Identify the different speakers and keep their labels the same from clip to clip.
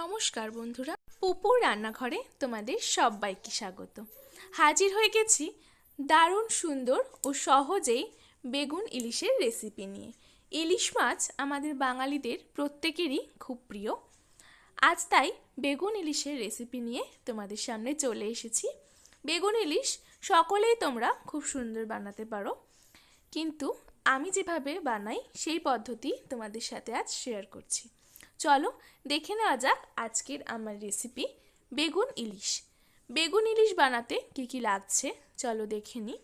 Speaker 1: নমস্কার বন্ধুরা, পুপুর রান্নাঘরে তোমাদের সবাইকে স্বাগত। হাজির হয়ে গেছি দারুণ সুন্দর ও সহজেই বেগুন ইলিশের রেসিপি নিয়ে। ইলিশ মাছ আমাদের বাঙালিদের প্রত্যেকেরই খুব প্রিয়। আজ তাই বেগুন ইলিশের রেসিপি নিয়ে তোমাদের সামনে চলে এসেছি। বেগুন ইলিশ সকলেই তোমরা খুব সুন্দর বানাতে পারো, কিন্তু আমি যেভাবে বানাই সেই পদ্ধতি তোমাদের সাথে আজ শেয়ার করছি। চলো দেখে নেওয়া যাক আজকের আমার রেসিপি বেগুন ইলিশ। বেগুন ইলিশ বানাতে কি কি লাগছে চলো দেখে নিই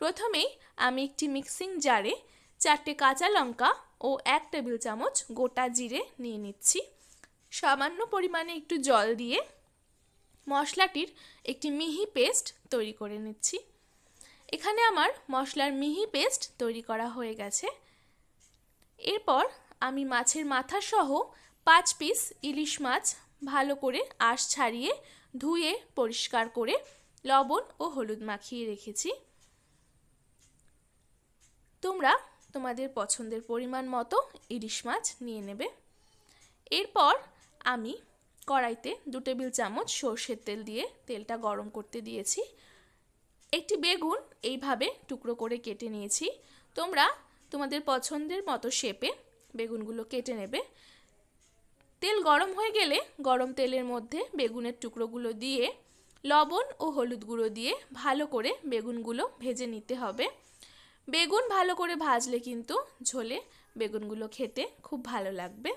Speaker 1: প্রথমেই আমি একটি মিক্সিং জারে চারটে কাঁচা লঙ্কা ও এক টেবিল চামচ গোটা জিরে নিয়ে নিচ্ছি। সামান্য পরিমাণে একটু জল দিয়ে মশলাটির একটি মিহি পেস্ট তৈরি করে নিচ্ছি। এখানে আমার মশলার মিহি পেস্ট তৈরি করা হয়ে গেছে। এরপর আমি মাছের মাথা সহ পাঁচ পিস ইলিশ মাছ ভালো করে আঁশ ছাড়িয়ে ধুয়ে পরিষ্কার করে লবণ ও হলুদ মাখিয়ে রেখেছি। তোমরা তোমাদের পছন্দের পরিমাণ মতো ইলিশ মাছ নিয়ে নেবে। এরপর আমি কড়াইতে দু টেবিল চামচ সর্ষের তেল দিয়ে তেলটা গরম করতে দিয়েছি। একটি বেগুন এইভাবে টুকরো করে কেটে নিয়েছি। তোমরা তোমাদের পছন্দের মতো শেপে বেগুনগুলো কেটে নেবে। তেল গরম হয়ে গেলে গরম তেলের মধ্যে বেগুনের টুকরোগুলো দিয়ে, লবণ ও হলুদ গুঁড়ো দিয়ে ভালো করে বেগুনগুলো ভেজে নিতে হবে। বেগুন ভালো করে ভাজলে কিন্তু ঝোলে বেগুনগুলো খেতে খুব ভালো লাগবে।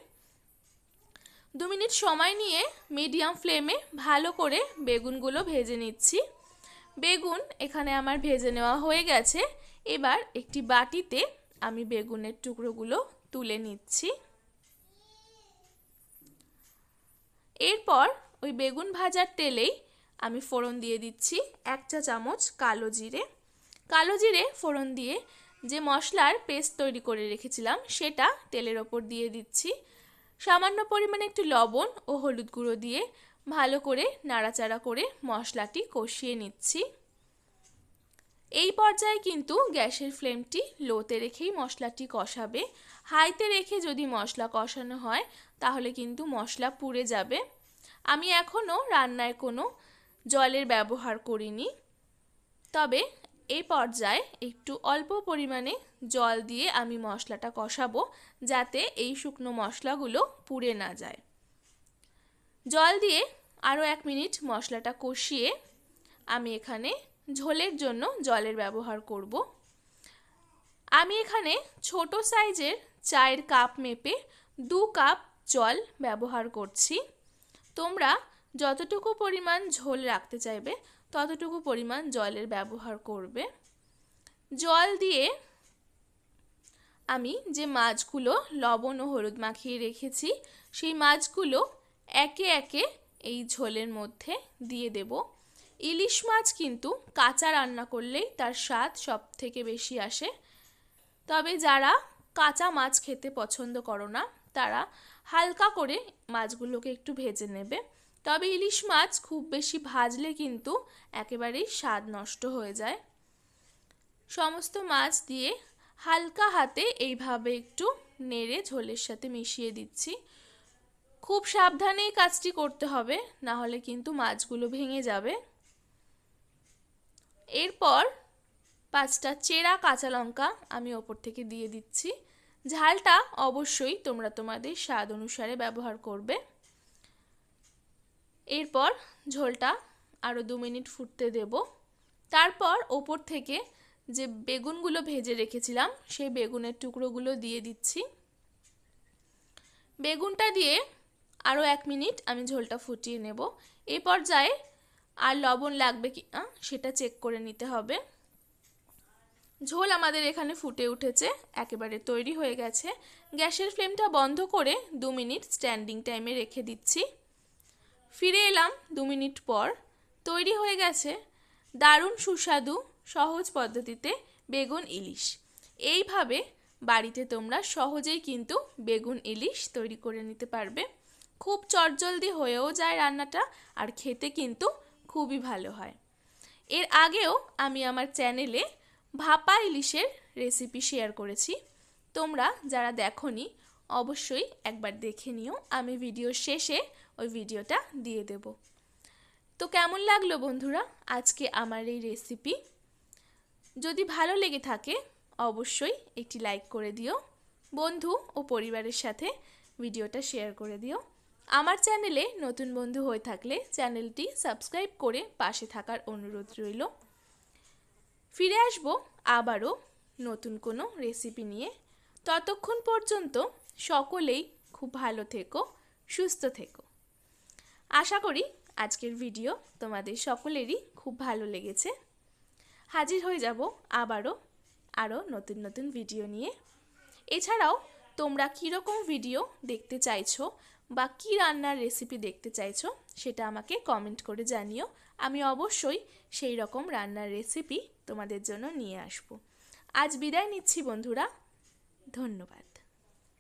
Speaker 1: দু মিনিট সময় নিয়ে মিডিয়াম ফ্লেমে ভালো করে বেগুনগুলো ভেজে নিচ্ছি। বেগুন এখানে আমার ভেজে নেওয়া হয়ে গেছে। এবার একটি বাটিতে আমি বেগুনের টুকরোগুলো তুলে নিচ্ছি। এরপর ওই বেগুন ভাজার তেলেই আমি ফোড়ন দিয়ে দিচ্ছি এক চা চামচ কালো জিরে। কালো জিরে ফোড়ন দিয়ে যে মশলার পেস্ট তৈরি করে রেখেছিলাম সেটা তেলের ওপর দিয়ে দিচ্ছি। সামান্য পরিমাণে একটু লবণ ও হলুদ গুঁড়ো দিয়ে ভালো করে নাড়াচাড়া করে মশলাটি কষিয়ে নিচ্ছি। এই পর্যায়ে কিন্তু গ্যাসের ফ্লেমটি লোতে রেখেই মশলাটি কষাবে। হাইতে রেখে যদি মশলা কষানো হয়, তাহলে কিন্তু মশলা পুড়ে যাবে। আমি এখনও রান্নায় কোনো জলের ব্যবহার করিনি। তবে এই পর্যায়ে একটু অল্প পরিমাণে জল দিয়ে আমি মশলাটা কষাবো, যাতে এই শুকনো মশলাগুলো পুড়ে না যায়। জল দিয়ে আরও এক মিনিট মশলাটা কষিয়ে আমি এখানে ঝোলের জন্য জলের ব্যবহার করব। আমি এখানে ছোট সাইজের চায়ের কাপ মেপে দু কাপ জল ব্যবহার করছি। তোমরা যতটুকু পরিমাণ ঝোল রাখতে চাইবে, ততটুকু পরিমাণ জলের ব্যবহার করবে। জল দিয়ে আমি যে মাছগুলো লবণ ও হলুদ মাখিয়ে রেখেছি, সেই মাছগুলো একে একে এই ঝোলের মধ্যে দিয়ে দেব। ইলিশ মাছ কিন্তু কাঁচা রান্না করলেই তার স্বাদ সব থেকে বেশি আসে। তবে যারা কাঁচা মাছ খেতে পছন্দ করো না, তারা হালকা করে মাছগুলোকে একটু ভেজে নেবে। তবে ইলিশ মাছ খুব বেশি ভাজলে কিন্তু একেবারেই স্বাদ নষ্ট হয়ে যায়। সমস্ত মাছ দিয়ে হালকা হাতে এইভাবে একটু নেড়ে ঝোলের সাথে মিশিয়ে দিচ্ছি। খুব সাবধানেই কাজটি করতে হবে, না হলে কিন্তু মাছগুলো ভেঙে যাবে। এরপর পাঁচটা চেরা কাঁচা লঙ্কা আমি ওপর থেকে দিয়ে দিচ্ছি। ঝালটা অবশ্যই তোমরা তোমাদের স্বাদ অনুসারে ব্যবহার করবে। এরপর ঝোলটা আরও দু মিনিট ফুটতে দেব। তারপর ওপর থেকে যে বেগুনগুলো ভেজে রেখেছিলাম, সেই বেগুনের টুকরোগুলো দিয়ে দিচ্ছি। বেগুনটা দিয়ে আরও এক মিনিট আমি ঝোলটা ফুটিয়ে নেব। এই পর্যায়ে আর লবণ লাগবে কি? সেটা চেক করে নিতে হবে। ঝোল আমাদের এখানে ফুটে উঠেছে, একেবারে তৈরি হয়ে গেছে। গ্যাসের ফ্লেমটা বন্ধ করে দু মিনিট স্ট্যান্ডিং টাইমে রেখে দিচ্ছি। ফিরে এলাম দু মিনিট পর। তৈরি হয়ে গেছে দারুণ সুস্বাদু, সহজ পদ্ধতিতে বেগুন ইলিশ। এইভাবে বাড়িতে তোমরা সহজেই কিন্তু বেগুন ইলিশ তৈরি করে নিতে পারবে। খুব চটজলদি হয়েও যায় রান্নাটা, আর খেতে কিন্তু খুবই ভালো হয়। এর আগেও আমি আমার চ্যানেলে ভাপা ইলিশের রেসিপি শেয়ার করেছি। তোমরা যারা দেখনি, অবশ্যই একবার দেখে নিও। আমি ভিডিও শেষে ওই ভিডিওটা দিয়ে দেব। তো কেমন লাগল বন্ধুরা আজকে আমার এই রেসিপি যদি ভালো লেগে থাকে, অবশ্যই একটি লাইক করে দিও। বন্ধু ও পরিবারের সাথে ভিডিওটা শেয়ার করে দিও। আমার চ্যানেলে নতুন বন্ধু হয়ে থাকলে চ্যানেলটি সাবস্ক্রাইব করে পাশে থাকার অনুরোধ রইল। ফিরে আসব আবারও নতুন কোনো রেসিপি নিয়ে। ততক্ষণ পর্যন্ত সকলেই খুব ভালো থেকো, সুস্থ থেকো। আশা করি আজকের ভিডিও তোমাদের সকলেরই খুব ভালো লেগেছে। হাজির হয়ে যাব আবারও আরও নতুন নতুন ভিডিও নিয়ে। এছাড়াও তোমরা কীরকম ভিডিও দেখতে চাইছো বা কী রান্নার রেসিপি দেখতে চাইছো সেটা আমাকে কমেন্ট করে জানিও। আমি অবশ্যই সেই রকম রান্নার রেসিপি তোমাদের জন্য নিয়ে আসব। আজ বিদায় নিচ্ছি বন্ধুরা। ধন্যবাদ।